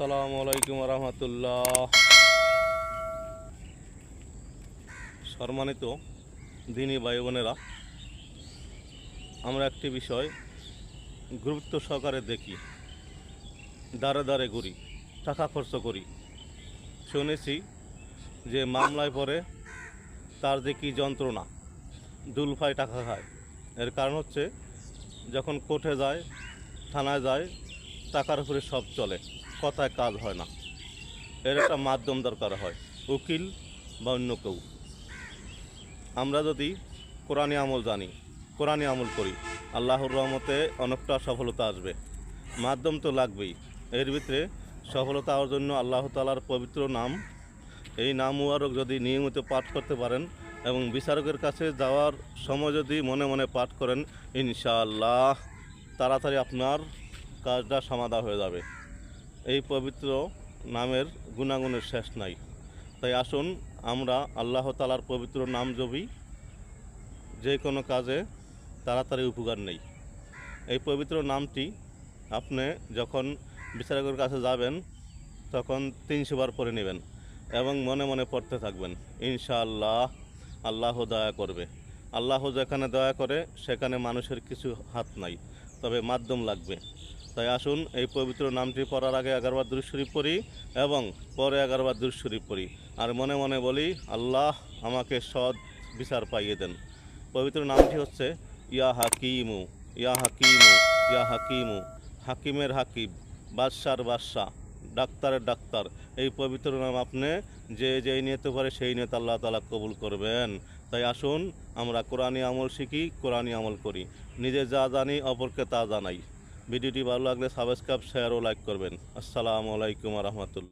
আসসালামু আলাইকুম রহমতুল্লাহ সম্মানিত দিনী ভাই বোনেরা আমরা একটি বিষয় গুরুত্ব সহকারে দেখি। দাঁড়ে দাঁড়ে ঘুরি, টাকা খরচ করি। শুনেছি যে মামলায় পড়ে তার যে কী যন্ত্রণা, দুলফায় টাকা খায়। এর কারণ হচ্ছে যখন কোর্টে যায়, থানায় যায় টাকার উপরে সব চলে। কথায় কাজ হয় না। এর একটা মাধ্যম দরকার হয়, উকিল বা অন্য কেউ। আমরা যদি কোরআনী আমল জানি, কোরআনী আমল করি, আল্লাহর রহমতে অনেকটা সফলতা আসবে। মাধ্যম তো লাগবেই। এর ভিতরে সফলতা হওয়ার জন্য আল্লাহ তালার পবিত্র নাম। এই নাম মুবারক যদি নিয়মিত পাঠ করতে পারেন এবং বিচারকের কাছে যাওয়ার সময় যদি মনে মনে পাঠ করেন, ইনশাআল্লাহ, তাড়াতাড়ি আপনার কাজটা সমাধা হয়ে যাবে। এই পবিত্র নামের গুণাগুণের শেষ নাই। তাই আসুন, আমরা আল্লাহ তালার পবিত্র নাম জবি যে কোনো কাজে তাড়াতাড়ি উপকার নেই। এই পবিত্র নামটি আপনি যখন বিচারকের কাছে যাবেন, তখন তিনশো বার পরে নেবেন এবং মনে মনে পড়তে থাকবেন, ইনশাআল্লাহ আল্লাহ দয়া করবে। আল্লাহ যেখানে দয়া করে, সেখানে মানুষের কিছু হাত নাই, তবে মাধ্যম লাগবে। তাই আসুন, এই পবিত্র নামটি পড়ার আগে এগারোবার দুরুদ শরীফ পড়ি এবং পরে এগারোবার দুরুদ শরীফ পড়ি। আর মনে মনে বলি, আল্লাহ আমাকে সৎ বিচার পাইয়ে দেন। পবিত্র নামটি হচ্ছে, ইয়া হাকিমু ইয়া হাকিমু ইয়া হাকিমু, হাকিমের হাকিম, বাদশার বাদশাহ ডাক্তারের ডাক্তার। এই পবিত্র নাম আপনি যে যেই নিয়তে পারে সেই নিয়ত আল্লাহ তালা কবুল করবেন। তাই আসুন, আমরা কোরআনী আমল শিখি, কোরআনী আমল করি। নিজে যা জানি, অপরকে তা জানাই। ভিডিওটি ভালো লাগলে সাবস্ক্রাইব শেয়ার ও লাইক করবেন। আসসালামু আলাইকুম রহমতুল্লা